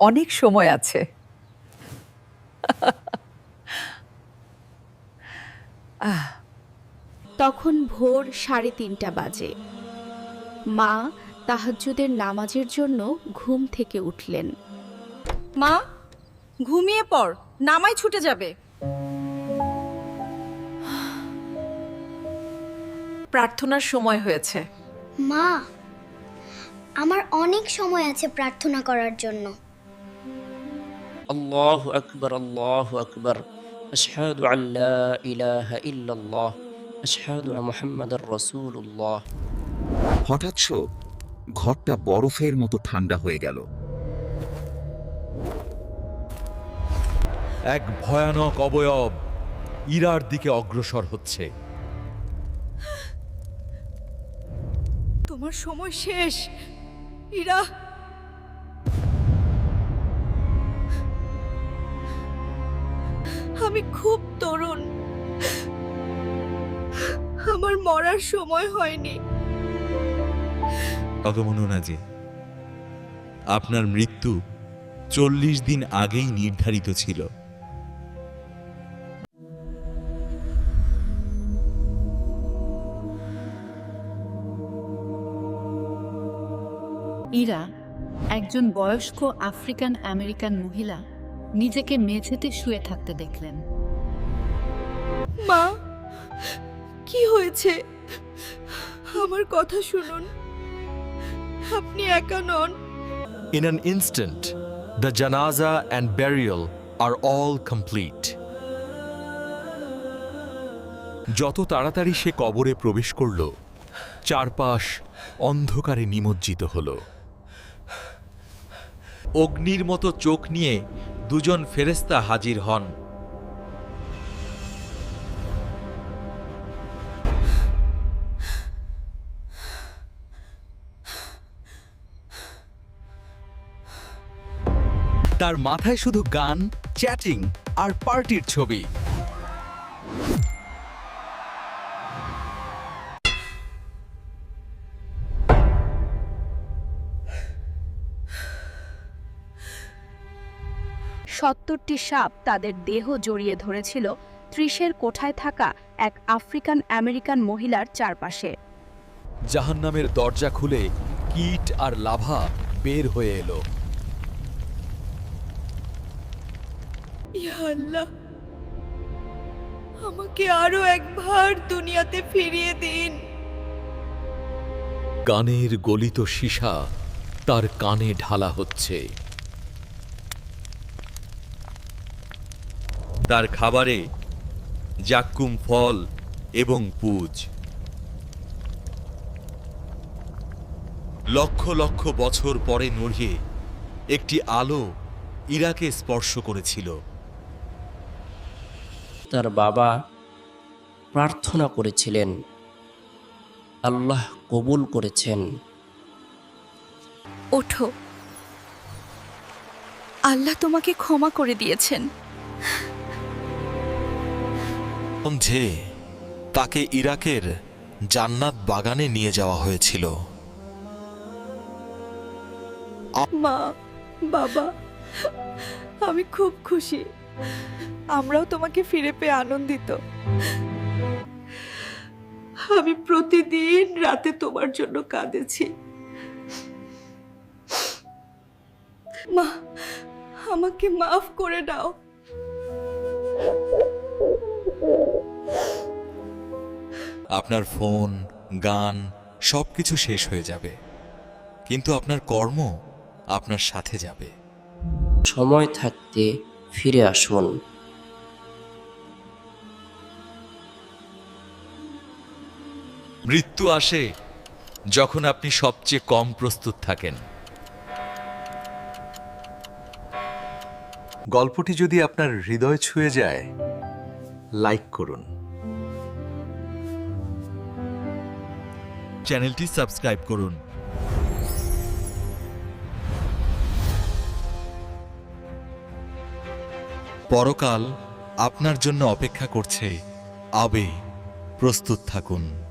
অনেক সময় আছে। তখন ভোর সাড়ে তিনটা বাজে। মা তাহাজ্জুদের নামাজের জন্য ঘুম থেকে উঠলেন। মা ঘুমিয়ে পড় নামাই ছুটে যাবে। প্রার্থনার সময় হয়েছে। মা আমার অনেক সময় আছে প্রার্থনা করার জন্য। আল্লাহ আকবর আল্লাহ আকবর আশহাদু আল্লাহ ইলাহা ইল্লাল্লাহ আশহাদু মুহাম্মাদার রাসূলুল্লাহ হঠাৎ শোক ঘরটা বরফের মতো ঠান্ডা হয়ে গেল। এক ভয়ানক অবয়ব ইরার দিকে অগ্রসর হচ্ছে। তোমার সময় শেষ। ইরা আমি খুব তরুণ। আমার মরার সময় হয়নি। অগমনা যে আপনার মৃত্যু চল্লিশ দিন আগেই নির্ধারিত ছিল। ইরা একজন বয়স্ক আফ্রিকান আমেরিকান মহিলা নিজেকে মেঝেতে শুয়ে থাকতে দেখলেন। মা কি হয়েছে? আমার কথা শুনুন। আপনি একা নন। In an instant, the janaza and burial are all complete. যত তাড়াতাড়ি সে কবরে প্রবেশ করল চারপাশ অন্ধকারে নিমজ্জিত হল। অগ্নির মতো চোখ নিয়ে দুজন ফেরেস্তা হাজির হন। তার মাথায় শুধু গান চ্যাটিং আর পার্টির ছবি। সত্তরটি সাপ তাদের দেহ জড়িয়ে ধরেছিল ত্রিশের কোঠায় থাকা এক আফ্রিকান আমেরিকান মহিলার চারপাশে। জাহান্নামের দরজা খুলে কীট আর লাভা বের হয়ে এলো। ইয়া আল্লাহ আমাকে আরও একবার দুনিয়াতে ফিরিয়ে দিন। গানের গলিত সীসা তার কানে ঢালা হচ্ছে। তার খাবারে জাক্কুম ফল এবং পুজ। লক্ষ লক্ষ বছর পরে নড়িয়ে একটি আলো ইরাকে স্পর্শ করেছিল। তার বাবা প্রার্থনা করেছিলেন আল্লাহ কবুল করেছেন। ওঠো। আল্লাহ তোমাকে ক্ষমা করে দিয়েছেন। সন্ধে তাকে ইরাকের জান্নাত বাগানে নিয়ে যাওয়া হয়েছিল। মা, বাবা, আমি খুব খুশি। আমরাও তোমাকে ফিরে পেয়ে আনন্দিত। আমি প্রতিদিন রাতে তোমার জন্য কাঁদেছি। মা, আমাকে মাফ করে দাও। আপনার ফোন গান সব কিছু শেষ হয়ে যাবে। কিন্তু আপনার কর্ম আপনার সাথে যাবে। সময় থাকতে ফিরে আসুন। মৃত্যু আসে যখন আপনি সবচেয়ে কম প্রস্তুত থাকেন। গল্পটি যদি আপনার হৃদয় ছুঁয়ে যায় লাইক করুন। চ্যানেলটি সাবস্ক্রাইব করুন। পরকাল আপনার জন্য অপেক্ষা করছে। আবে প্রস্তুত থাকুন।